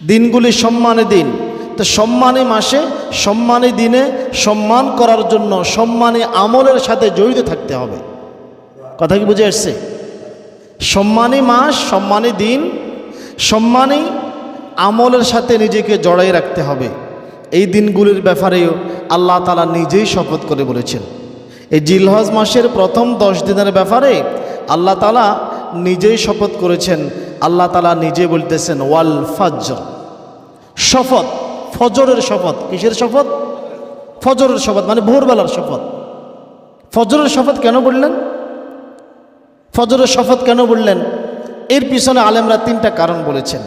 দিনগুলি সম্মানী দিন। তো সম্মানী মাসে, সম্মানী দিনে সম্মান করার জন্য সম্মানী আমলের সাথে জড়িত থাকতে হবে। কথা কি বুঝে আসছে সম্মানী মাস, সম্মানী দিন, সম্মানী আমলের সাথে নিজেকে জড়াই রাখতে হবে। এই দিনগুলির ব্যাপারেও আল্লাহ তালা নিজেই শপথ করে বলেছেন। এই জিলহজ মাসের প্রথম দশ দিনের ব্যাপারে আল্লাহ তালা নিজেই শপথ করেছেন আল্লাহ তালা নিজে বলতেছেন, ওয়াল ফজর। শপথ, ফজরের শপথ। কিসের শপথ? ফজরের শপথ মানে ভোরবেলার শপথ। ফজরের শপথ কেন বললেন? ফজরের শপথ কেন বললেন? এর পিছনে আলেমরা তিনটা কারণ বলেছেন।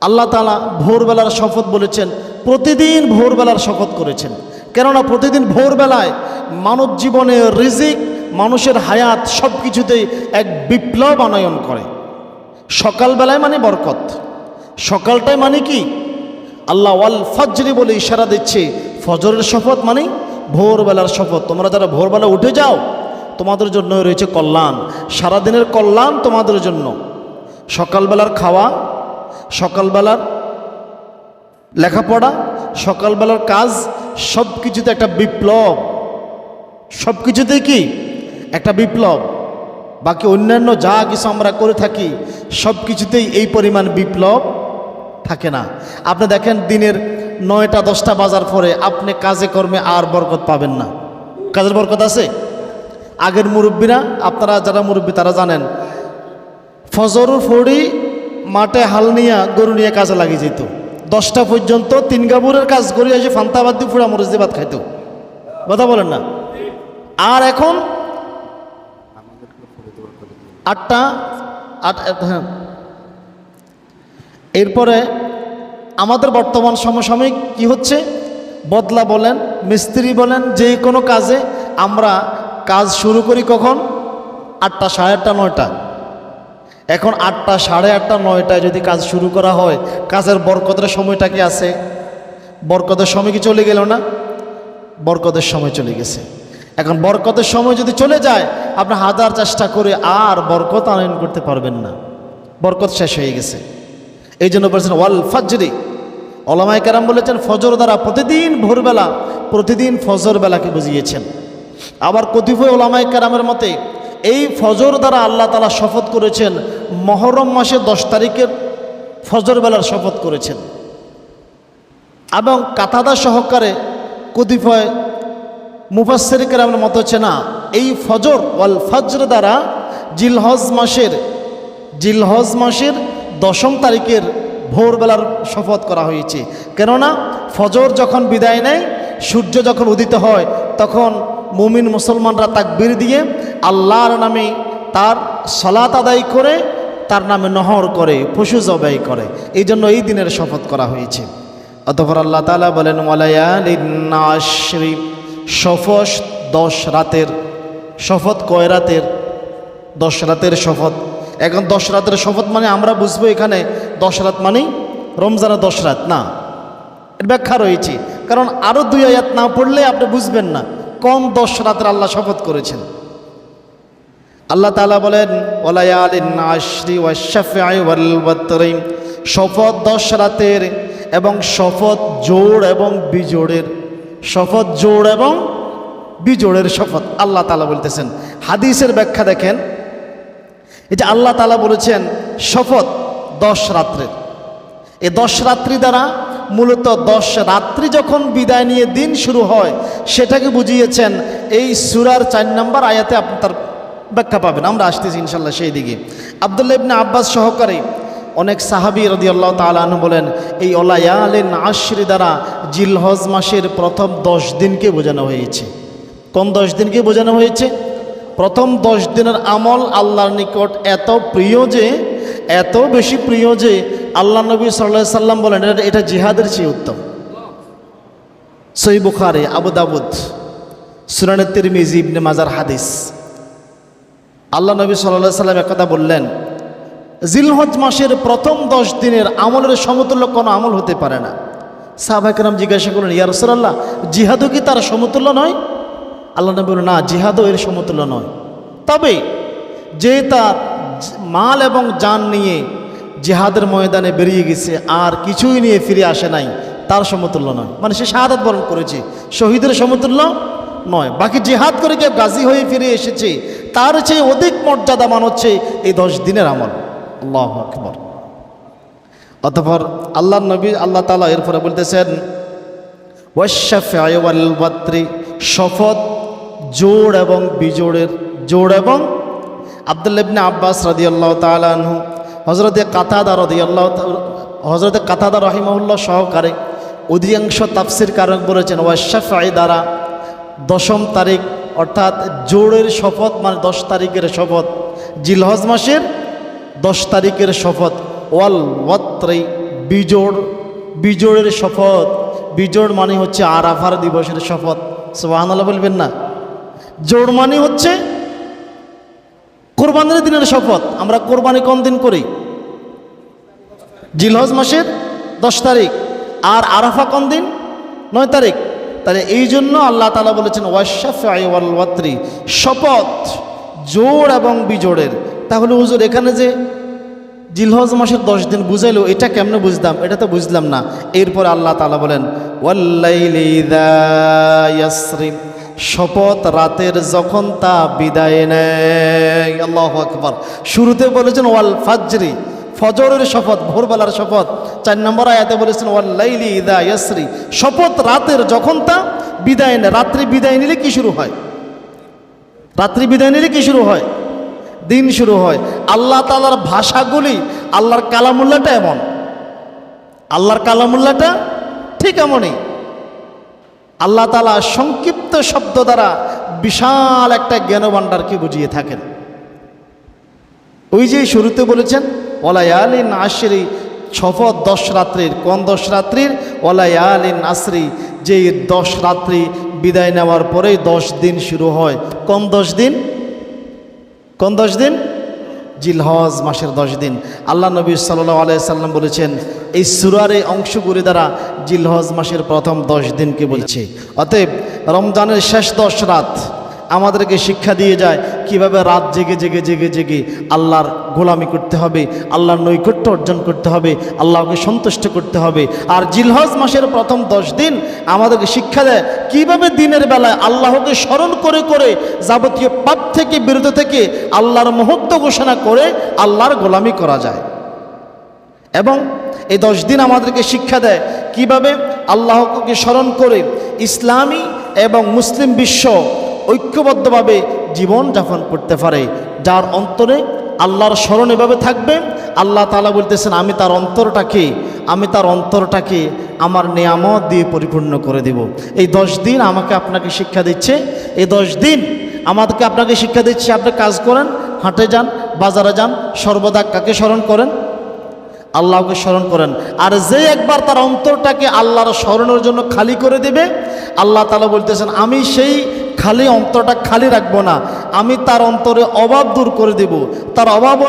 আল্লাহ তালা ভোরবেলার শপথ বলেছেন, প্রতিদিন ভোরবেলার শপথ করেছেন। কেননা প্রতিদিন ভোরবেলায় মানব জীবনে রিজিক, মানুষের হায়াত সব কিছুতেই এক বিপ্লব আনয়ন করে। সকালবেলায় মানে বরকত। সকালটায় মানে কি? আল্লাহ ওয়াল ফজরি বলে ইশারা দিচ্ছে, ফজরের শপথ মানে ভোরবেলার শপথ। তোমরা যারা ভোরবেলা উঠে যাও, তোমাদের জন্য রয়েছে কল্যাণ। সারাদিনের কল্যাণ তোমাদের জন্য। সকালবেলার খাওয়া, সকালবেলার লেখাপড়া, সকালবেলার কাজ সব কিছুতে একটা বিপ্লব। সব কিছুতে কি? একটা বিপ্লব। বাকি অন্যান্য যা কিছু আমরা করে থাকি, সব কিছুতেই এই পরিমাণ বিপ্লব থাকে না। আপনি দেখেন দিনের নয়টা, দশটা বাজার পরে আপনি কাজে কর্মে আর বরকত পাবেন না। কাজের বরকত আছে? আগের মুরব্বীরা, আপনারা যারা মুরব্বী, তারা জানেন ফজরুর ফড়ি মাঠে হাল নিয়ে, গরু নিয়ে কাজে লাগিয়ে যেত। দশটা পর্যন্ত তিন গাবুরের কাজ করে এসে ফান্তাবাদ দিয়ে ফুড়া মরিচ দিয়ে ভাত খাইতো। কথা বলেন না? আর এখন আটটা, আট হ্যাঁ। এরপরে আমাদের বর্তমান সমসাময়িক কি হচ্ছে? বদলা বলেন, মিস্ত্রি বলেন, যে কোনো কাজে আমরা কাজ শুরু করি কখন? আটটা সাড়ে আটটা, নয়টা। এখন আটটা সাড়ে আটটা, নয়টায় যদি কাজ শুরু করা হয়, কাজের বরকতের সময়টা কি আছে? বরকতের সময় কি চলে গেল না? বরকতের সময় চলে গেছে। এখন বরকতের সময় যদি চলে যায় আপনি হাজার চেষ্টা করে আর বরকত আনয়ন করতে পারবেন না। বরকত শেষ হয়ে গেছে। এই জন্য বলেছেন, ওয়াল ফজরি। ওলামাই কারাম বলেছেন, ফজর দ্বারা প্রতিদিন ভোরবেলা, প্রতিদিন ফজর বেলাকে বুঝিয়েছেন। আবার কতিপয় ওলামাই কারামের মতে, এই ফজর দ্বারা আল্লাহ তালা শপথ করেছেন, মহরম মাসের দশ তারিখের ফজর বেলার শপথ করেছেন। এবং কাতাদা সহকারে কতিপয় মুফাসের কেরামের মত হচ্ছে না, এই ফজর ওয়াল ফজর দ্বারা জিলহজ মাসের জিলহজ মাসের দশম তারিখের ভোরবেলার শপথ করা হয়েছে। কেননা ফজর যখন বিদায় নেয়, সূর্য যখন উদিত হয়, তখন মুমিন মুসলমানরা তাকবীর দিয়ে আল্লাহর নামে তার সলাত আদায় করে, তার নামে নহর করে, পশু জবাই করে। এই জন্য এই দিনের শপথ করা হয়েছে। অতপর আল্লাহ তালা বলেন ওয়ালায়ালিনাশরি শফস দশ রাতের শপথ কয় রাতের? দশ রাতের শপথ এখন দশ রাতের শপথ মানে আমরা বুঝব এখানে দশ রাত মানেই রমজানের দশ রাত, না? এর ব্যাখ্যা রয়েছে। কারণ আরও দুই আয়াত না পড়লে আপনি বুঝবেন না। কম দশ রাতের আল্লাহ শপথ করেছেন। আল্লাহ তালা বলেন শপথ দশ রাতের এবং শপথ জোড় এবং বিজোড়ের শপথ জোড় এবং বিজোড়ের শপথ, আল্লাহ তালা বলতেছেন। হাদিসের ব্যাখ্যা দেখেন এটা আল্লাহ তালা বলেছেন, শপথ দশ রাত্রের। এই দশ রাত্রি দ্বারা মূলত দশ রাত্রি যখন বিদায় নিয়ে দিন শুরু হয়, সেটাকে বুঝিয়েছেন, এই সুরার চার নম্বর আয়াতে আপনি তার ব্যাখ্যা পাবেন। আমরা আসতেছি ইনশাল্লাহ সেই দিকে। আবদুল্লাহ ইবনে আব্বাস সহকারে অনেক সাহাবি আল্লাহ তালু বলেন, এই ওলায়ালেন আশ্রি দ্বারা জিলহজ মাসের প্রথম দশ দিনকে বোঝানো হয়েছে। কোন দশ দিনকে বোঝানো হয়েছে? প্রথম দশ দিনের আমল আল্লাহর নিকট এত প্রিয় যে, এত বেশি প্রিয় যে, আল্লাহ নবী সাল্লাহ সাল্লাম বলেন, এটা জিহাদের চেয়ে উত্তম। সই বুখারে, আবু দাবুদ সুরানের তিরমিজি, ইবনে মাজার হাদিস। আল্লাহ নবী সাল্লাহ সাল্লাম একথা বললেন জিলহজ মাসের প্রথম দশ দিনের আমলের সমতুল্য কোনো আমল হতে পারে না। সাহাবাহাম জিজ্ঞাসা করলেন, ইয়া রসুল্লাহ জিহাদও কি তার সমতুল্য নয়? আল্লাহ নবী না, জিহাদও এর সমতুল্য নয়। তবে যে তার মাল এবং যান নিয়ে জেহাদের ময়দানে বেরিয়ে গেছে, আর কিছুই নিয়ে ফিরে আসে নাই, তার সমতুল্য নয়। মানে সে শাহাদাত বরণ করেছে, শহীদের সমতুল্য নয়। বাকি জেহাদ করে কেউ গাজী হয়ে ফিরে এসেছে, তার চেয়ে অধিক মর্যাদামান হচ্ছে এই দশ দিনের আমল। আল্লাহ আকবর। অতপর আল্লাহ নবী আল্লাহ তালা এরপরে বলতেছেন ওয়াত্রী শপথ জোড় এবং বিজোড়ের জোড় এবং আবদুল্লাবনে আব্বাস রদি আল্লাহ তালু হজরতে কাতাদা রদি আল্লাহ হজরতে কাতাদা রহিমউল্লাহ সহকারে অধিকাংশ তাফসির কারক বলেছেন ওয়াশাফাই দ্বারা দশম তারিখ অর্থাৎ জোড়ের শপথ মানে দশ তারিখের শপথ, জিলহজ মাসের দশ তারিখের শপথ। ওয়াল ওয়াত্রী বিজোড়। বিজোড়ের শপথ। বিজোড় মানে হচ্ছে আরাফার দিবসের শপথ। সোহানাল্লাহ বলবেন না। জোড় মানে হচ্ছে কোরবানির দিনের শপথ। আমরা কোরবানি কোন দিন করি? জিলহজ মাসের দশ তারিখ। আর আরাফা কোন দিন? নয় তারিখ। তাহলে এই জন্য আল্লাহ তালা বলেছেন ওয়াশাফি শপথ জোড় এবং বিজোড়ের। তাহলে হুজুর, এখানে যে জিলহজ মাসের দশ দিন বুঝাইলো, এটা কেমনে বুঝলাম এটা তো বুঝলাম না। এরপর আল্লাহ তালা বলেন শপথ রাতের যখন তা বিদায় নেয়। আল্লাহ আকবর। শুরুতে বলেছেন ওয়াল ফাজরি ফজরের শপথ, ভোরবেলার শপথ। চার নম্বর আয়াতে বলেছেন, ওয়াল্লাইলি ইদা ইয়াসরি। শপথ রাতের যখন তা বিদায় নেয়, রাত্রি বিদায় নিলে কি শুরু হয়? রাত্রি বিদায় নিলে কি শুরু হয়? দিন শুরু হয়। আল্লাহ তালার ভাষাগুলি, আল্লাহর কালামুল্লাটা এমন। আল্লাহর কালামুল্লাটা ঠিক এমনই। আল্লাহ তালা সংক্ষিপ্ত শব্দ দ্বারা বিশাল একটা জ্ঞানভাণ্ডারকে বুঝিয়ে থাকেন। ওই যে শুরুতে বলেছেন ওলায়ালিন আশরি শপথ দশ রাত্রির। কোন দশ রাত্রির? ওলায়ালিন আশরি যে দশ রাত্রি বিদায় নেওয়ার পরেই দশ দিন শুরু হয়। কোন দশ দিন? কোন দশ দিন? জিলহজ মাসের দশ দিন। আল্লাহ নবী সাল্লাহ আলাইসাল্লাম বলেছেন, এই সুরার এই অংশগুলি দ্বারা জিলহজ মাসের প্রথম দশ দিনকে বলছে। অতএব রমজানের শেষ দশ রাত আমাদেরকে শিক্ষা দিয়ে যায়, কীভাবে রাত জেগে জেগে জেগে জেগে আল্লাহর গোলামি করতে হবে, আল্লাহর নৈকট্য অর্জন করতে হবে, আল্লাহকে সন্তুষ্ট করতে হবে। আর জিলহজ মাসের প্রথম দশ দিন আমাদেরকে শিক্ষা দেয়, কীভাবে দিনের বেলায় আল্লাহকে স্মরণ করে করে যাবতীয় পাপ থেকে, বিরত থেকে আল্লাহর মহত্ব ঘোষণা করে আল্লাহর গোলামি করা যায়। এবং এই দশ দিন আমাদেরকে শিক্ষা দেয়, কীভাবে আল্লাহকে স্মরণ করে ইসলামী এবং মুসলিম বিশ্ব ঐক্যবদ্ধভাবে জীবন যাপন করতে পারে। যার অন্তরে আল্লাহর স্মরণ এভাবে থাকবে, আল্লাহ তালা বলতেছেন, আমি তার অন্তরটাকে, আমি তার অন্তরটাকে আমার নিয়ামত দিয়ে পরিপূর্ণ করে দেব। এই দশ দিন আমাকে আপনাকে শিক্ষা দিচ্ছে। এই দশ দিন আমাদেরকে আপনাকে শিক্ষা দিচ্ছে, আপনি কাজ করেন, হাঁটে যান, বাজারে যান, সর্বদা কাকে স্মরণ করেন? আল্লাহকে স্মরণ করেন। আর যে একবার তার অন্তরটাকে আল্লাহর স্মরণের জন্য খালি করে দেবে, আল্লাহ তালা বলতেছেন, আমি সেই খালি অন্তরটা খালি রাখব না। আমি তার অন্তরে অভাব দূর করে দেব। তার অভাব